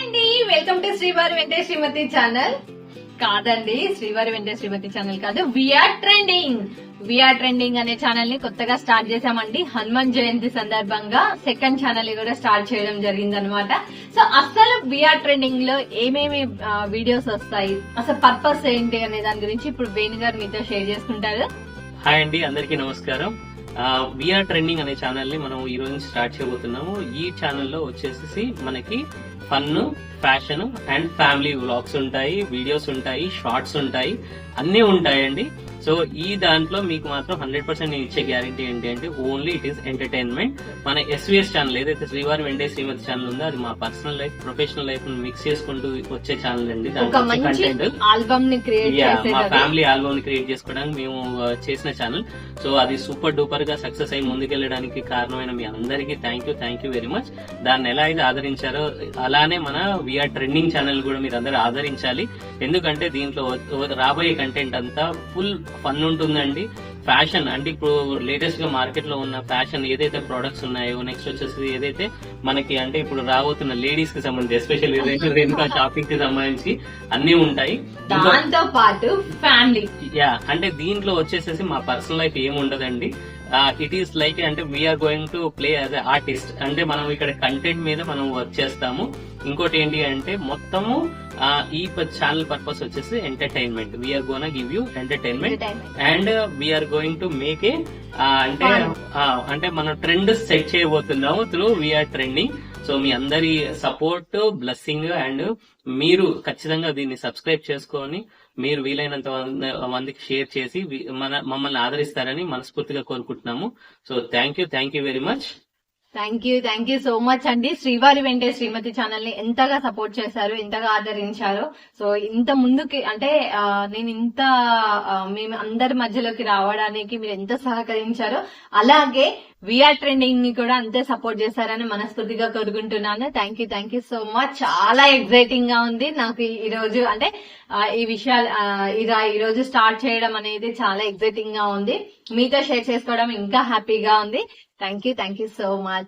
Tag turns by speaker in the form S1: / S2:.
S1: అండి. Welcome to శ్రీవారి వెంకటే శ్రీమతి channel కాదండి శ్రీవారి వెంటే శ్రీమతి ఛానల్ కాదు we are trending we are trending అనే ఛానల్ని కొత్తగా స్టార్ట్ చేశామండి. హనుమాన్ జయంతి సందర్భంగా సెకండ్ ఛానల్ కూడా స్టార్ట్ చేయడం జరిగింది అనమాట సో అసలు విఆర్ ట్రెండింగ్లో ఏమేమి వీడియోస్ వస్తాయి? అసలు పర్పస్ ఏంటి అనే దాని గురించి ఇప్పుడు వేణు గారు మీతో షేర్ చేసుకుంటారు.
S2: హాయ్ అండి అందరికీ నమస్కారం. విఆర్ ట్రెండింగ్ అనే ఛానల్ని మనం ఈ రోజు స్టార్ట్ చేయబోతున్నాము. ఈ ఛానల్లో వచ్చేసి మనకి fun fashion and family vlogs ఉంటాయి వీడియోస్ ఉంటాయి షార్ట్స్ ఉంటాయి అన్నీ ఉంటాయండి. సో ఈ దాంట్లో మీకు మాత్రం హండ్రెడ్ పర్సెంట్ నేను ఇచ్చే గ్యారంటీ ఏంటి అంటే ఓన్లీ ఇట్ ఈస్ ఎంటర్టైన్మెంట్ మన ఎస్వీఎస్ ఛానల్ ఏదైతే శ్రీవారి వెండే శ్రీమతి ఛానల్ ఉందో అది మా personal life professional life mix చేసుకుంటూ వచ్చే ఛానల్ అండి. కంటెంట్ మా ఫ్యామిలీ ఆల్బమ్ని క్రియేట్ చేసుకోవడానికి మేము చేసిన ఛానల్ సో అది సూపర్ డూపర్ గా సక్సెస్ అయ్యి ముందుకెళ్ళడానికి కారణమైన మీ అందరికీ thank you thank you very much దాన్ని ఎలా అయితే ఆదరించారో అలానే మన విఆర్ ట్రెండింగ్ ఛానల్ కూడా మీరు అందరూ ఆదరించాలి. ఎందుకంటే దీంట్లో రాబోయే కంటెంట్ అంతా ఫుల్ ఫన్ ఉంటుందండి. ఫ్యాషన్ అంటే ఇప్పుడు లేటెస్ట్గా మార్కెట్లో ఉన్న ఫ్యాషన్ ఏదైతే ప్రొడక్ట్స్ ఉన్నాయో నెక్స్ట్ వచ్చేసి ఏదైతే మనకి అంటే ఇప్పుడు రాబోతున్న లేడీస్కి సంబంధించి ఎస్పెషల్లీ రేణుకా షాపింగ్కి సంబంధించి అన్ని ఉంటాయి.
S1: దాంతో పాటు ఫ్యామిలీ
S2: యా అంటే దీంట్లో వచ్చేసేసి మా పర్సనల్ లైఫ్ ఏమి ఉండదండి ఇట్ ఈస్ లైక్ అంటే we are going to play as a artist అంటే మనం ఇక్కడ కంటెంట్ మీద మనం వర్క్ చేస్తాము. ఇంకోటి ఏంటి అంటే మొత్తము ఈ ఛానల్ పర్పస్ వచ్చేసి entertainment we are gonna give you entertainment and we are going to make a అంటే అంటే మనం ట్రెండ్ సెట్ చేయబోతున్నాము through we are trending so మీ అందరి సపోర్ట్ బ్లెస్సింగ్ అండ్ మీరు ఖచ్చితంగా దీన్ని సబ్స్క్రైబ్ చేసుకొని మీరు వీలైనంత మంది- మందికి షేర్ చేసి మన మమ్మల్ని ఆదరిస్తారని మనస్ఫూర్తిగా కోరుకుంటున్నాము. So thank you thank you very much
S1: thank you thank you so much అండి. శ్రీవారి వెంటే శ్రీమతి ఛానల్ని ఎంతగా సపోర్ట్ చేశారు ఎంతగా ఆదరించారు. సో ఇంత ముందుకి అంటే నేను ఇంత మేము అందరి మధ్యలోకి రావడానికి మీరు ఎంత సహకరించారో అలాగే విఆర్ ట్రెండింగ్ని కూడా అంతే సపోర్ట్ చేశారని మనస్ఫూర్తిగా కోరుకుంటున్నాను. Thank you thank you so much చాలా ఎక్సైటింగ్గా ఉంది. నాకు ఈ- రోజు అంటే ఈ విషయాలు ఇలా ఈ రోజు స్టార్ట్ చేయడం అనేది చాలా ఎక్సైటింగ్గా ఉంది. మీతో షేర్ చేసుకోవడం ఇంకా హ్యాపీగా ఉంది. Thank you thank you so much